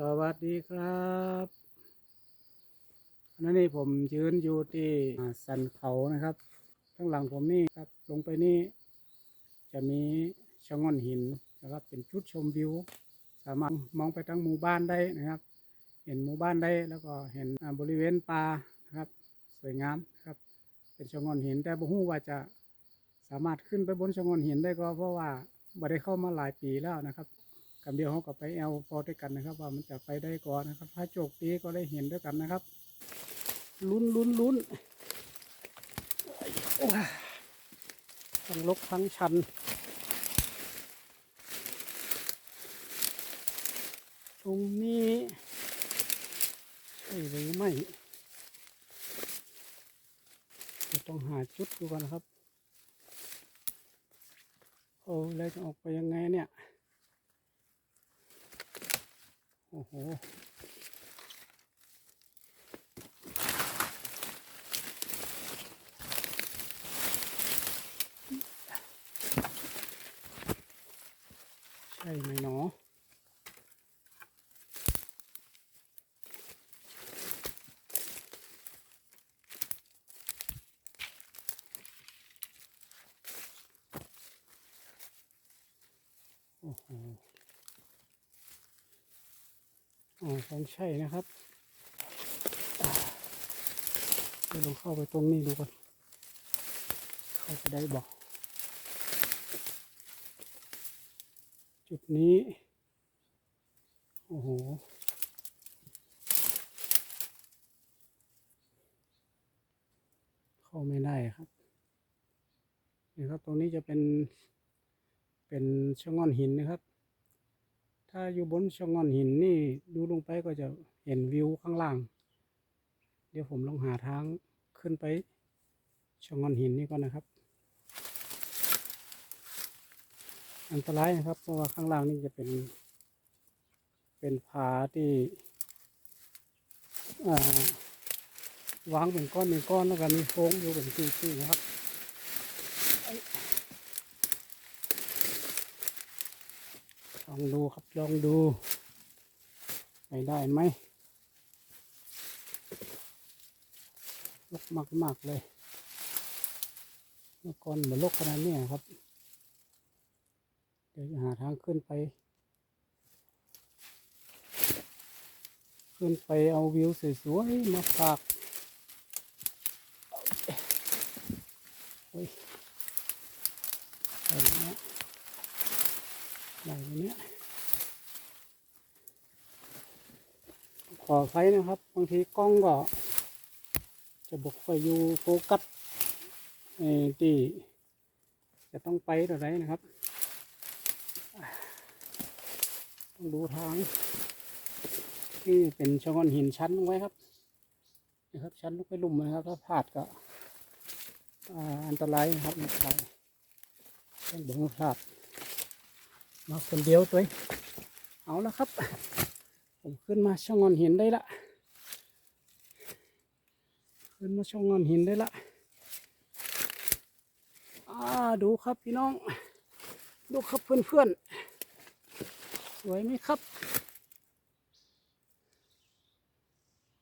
สวัสดีครับนั่นนี่ผมยืนอยู่ที่สันเขานะครับข้างหลังผมนี่ครับ ลงไปนี่ จะมีชะง่อนหินนะครับ เป็นจุดชมวิว สามารถมองไปทั้งหมู่บ้านได้นะครับ เห็นหมู่บ้านได้แล้วก็เห็นบริเวณป่านะครับ สวยงามนะครับ เป็นชะง่อนหินแต่บ่ฮู้ว่าจะสามารถขึ้นไปบนชะง่อนหินได้ก็เพราะว่าบ่ได้เข้ามาหลายปีแล้วนะครับ คำเดียวเขาก็ไปแอลพอด้วยกันนะครับ ว่ามันจะไปได้ก่อนนะครับ ถ้าโจกดีก็ได้เห็นด้วยกันนะครับ ลุ้นลุ้นลุ้นโอ้ยทั้งลกทั้งชันตรงนี้ใช่หรือไม่เดี๋ยวต้องหาจุดดูก่อนนะครับ โอ้แล้วจะออกไปยังไงเนี่ย โอ้โหใช่ไหมเนาะโอ้โห อ๋องใช่นะครับอ่าเดี๋ยวลองเข้าไปตรงนี้ดูก่อน เข้าไปได้บอก จุดนี้ โอ้โหเข้าไม่ได้ครับนี่ครับ ตรงนี้จะเป็น เป็นชะง่อนหินนะครับ ถ้าอยู่บนชะงอนหินนี่ดูลงไปก็จะเห็นวิวข้างล่าง เดี๋ยวผมลองหาทางขึ้นไปชะงอนหินนี่ก่อนนะครับ อันตรายนะครับ เพราะว่าข้างล่างนี่จะเป็น เป็นผาที่วางเป็นก้อนเป็นก้อนแล้วก็มีโค้งอยู่เป็นซี่ๆนะครับ องดูครับลองดูไปได้ไหมลกมากมากๆเลยเมื่อก่อนเหมือนลกขนาดนี้ครับ เดี๋ยวจะหาทางขึ้นไป ขึ้นไปเอาวิวสวยๆมาฝาก โอ้ยอะไรเนี้ย อย่างนี้ ขอไฟนะครับ บางทีกล้องก็ จะบกไปอยู่โฟกัสไอ้ที่จะต้องไปต่อไรนะครับ ต้องดูทาง ที่เป็นชะงอนหินชั้นไว้ครับนะครับ ชั้นลงไปลุ่มนะครับ ถ้าพลาดก็อันตรายนะครับอันตรายต้องบอกว่าพลาดมาคนเดียวตัวเองเอาละครับ ผมขึ้นมาช่องงอนหินได้ละ ขึ้นมาช่องงอนหินได้ละอ่าดูครับพี่น้อง ดูครับเพื่อนๆ สวยไหมครับ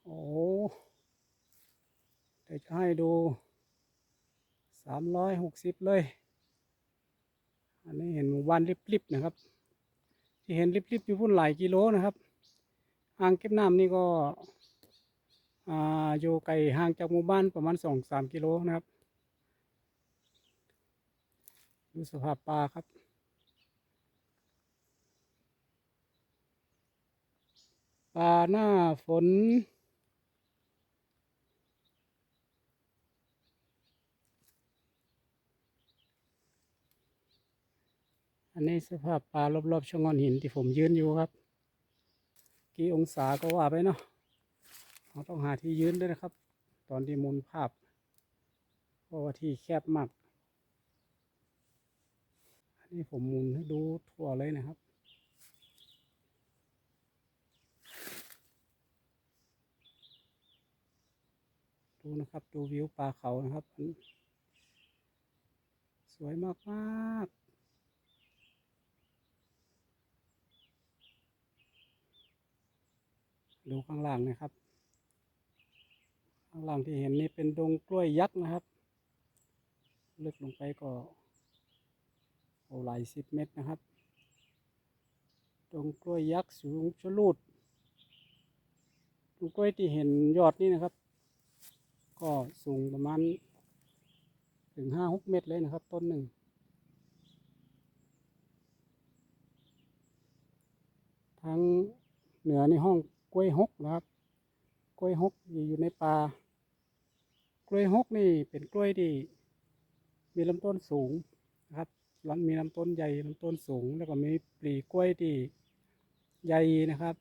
โอ้เดี๋ยวจะให้ดูสามร้อยหกสิบเลย อันนี้เห็นหมู่บ้านริบๆนะครับ ที่เห็นริบๆอยู่พุ่นหลายกิโลนะครับ อ่างเก็บน้ำนี่ก็อ่าอยู่ไกลห่างจากหมู่บ้านประมาณสองสามกิโลนะครับ ดูสภาพป่าครับป่าหน้าฝน อันนี้สภาพป่ารอบๆชะงอนหินที่ผมยืนอยู่ครับ กี่องศาก็ว่าไปเนาะเราต้องหาที่ยืนด้วยนะครับ ตอนที่มุนภาพ เพราะว่าที่แคบมาก อันนี้ผมมุนให้ดูทั่วเลยนะครับดูนะครับดูวิวป่าเขานะครับ สวยมาก ๆ ดูข้างล่างนะครับ ข้างล่างที่เห็นนี่เป็นดงกล้วยยักษ์นะครับ ลึกลงไปก็โอ้หลายสิบเมตรนะครับดงกล้วยยักษ์สูงชะลูดดงกล้วยที่เห็นยอดนี่นะครับ ก็สูงประมาณถึงห้าหกเมตรเลยนะครับ ต้นหนึ่งทางเหนือในห้อง กล้วยฮกนะครับ กล้วยฮกอยู่ในป่ากล้วยฮกนี่เป็นกล้วยที่มีลำต้นสูงนะครับลำมีลำต้นใหญ่ลำต้นสูง แล้วก็มีปลีกล้วยที่ใหญ่นะครับ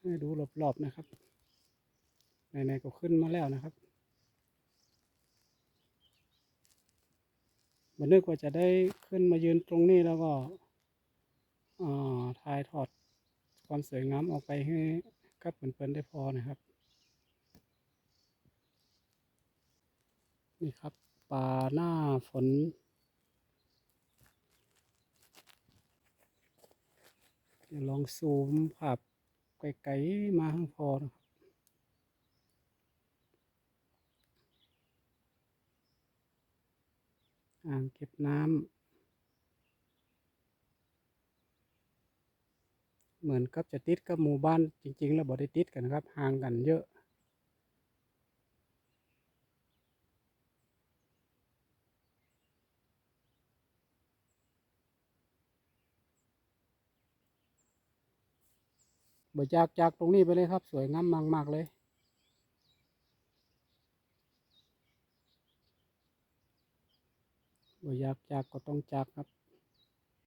ให้ดูรอบๆนะครับไหนๆก็ขึ้นมาแล้วนะครับ บันนึกว่าจะได้ขึ้นมายืนตรงนี้แล้วก็ถ่ายทอดความสวยงามออกไปให้กับเพื่อนๆได้พอนะครับ นี่ครับป่าหน้าฝนเดี๋ยวลองซูมภาพไกลๆมาข้างพอนะครับ อ่างเก็บน้ำเหมือนกับจะติดกับหมู่บ้านจริง ๆ แล้วบ่ได้ติดกันครับห่างกันเยอะบ่จากจากตรงนี้ไปเลยครับ สวยงามมาก ๆ เลย บ่อยากจากก็ต้องจากครับ